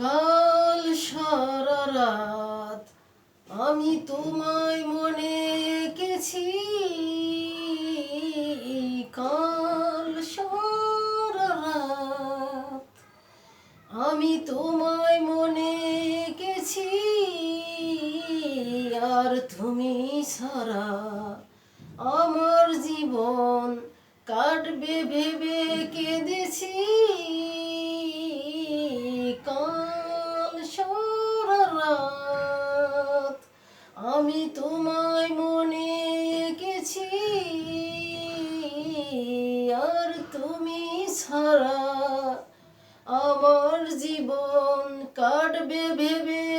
কাল সারা রাত আমি তোমায় মনে এঁকেছি কাল সারা রাত আমি তোমায় মনে এঁকেছি আর তুমি সারা আমার জীবন কাটবে ভেবে কেঁদেছি। আমি তোমায় মনে এঁকেছি আর তুমি ছাড়া আমার জীবন কাটবে ভেবে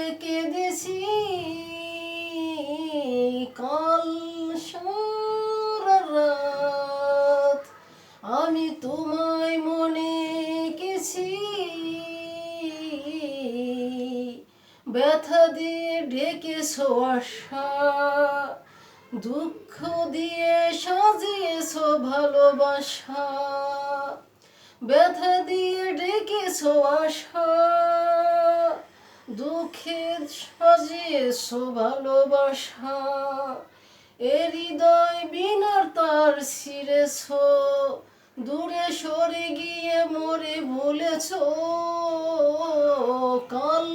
ব্যথা দিয়ে ঢেকেছো আশা, দুঃখ দিয়ে সাজিয়েছো ভালোবাসা। ব্যথা দিয়ে ডেকেছো আশা, দুঃখে সাজিয়েছো ভালোবাসা। এ হৃদয় বিনার তার ছিঁড়েছ, দূরে সরে গিয়ে মরে ভুলেছ কাল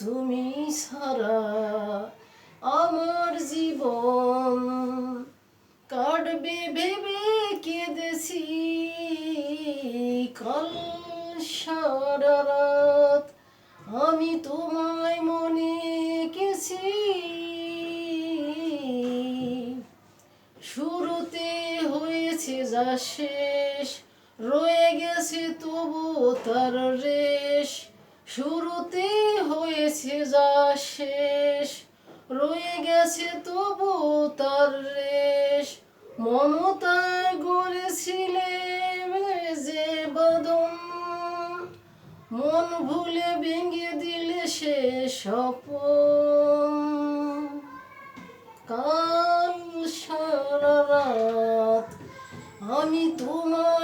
তুমি সারা আমার জীবন কাটবে ভেবে কেঁদেছি। কাল সারা আমি তোমায় মনে এঁকেছি শুরুতে হয়েছে যা শেষ, রয়ে গেছে তবু তার রেশ। শুরুতে হয়েছে যা শেষ, রয়ে গেছে তবু তার রেশ। মমতায় গড়েছিলে যে বাদন, মন ভুলে ভেঙে দিলে সে স্বপন। কাল সারা রাত আমি তোমায়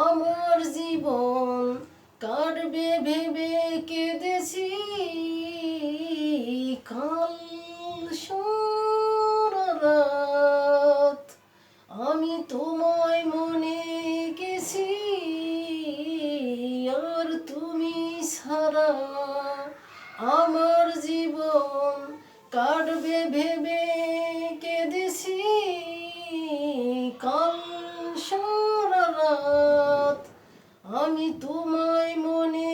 আমার জীবন কাটবে ভেবে কেঁদেছি। কাল সারা রাত, আমি তোমায় মনে গেছি। আর তুমি ছাড়া আমার জীবন আমি তোমায় মনে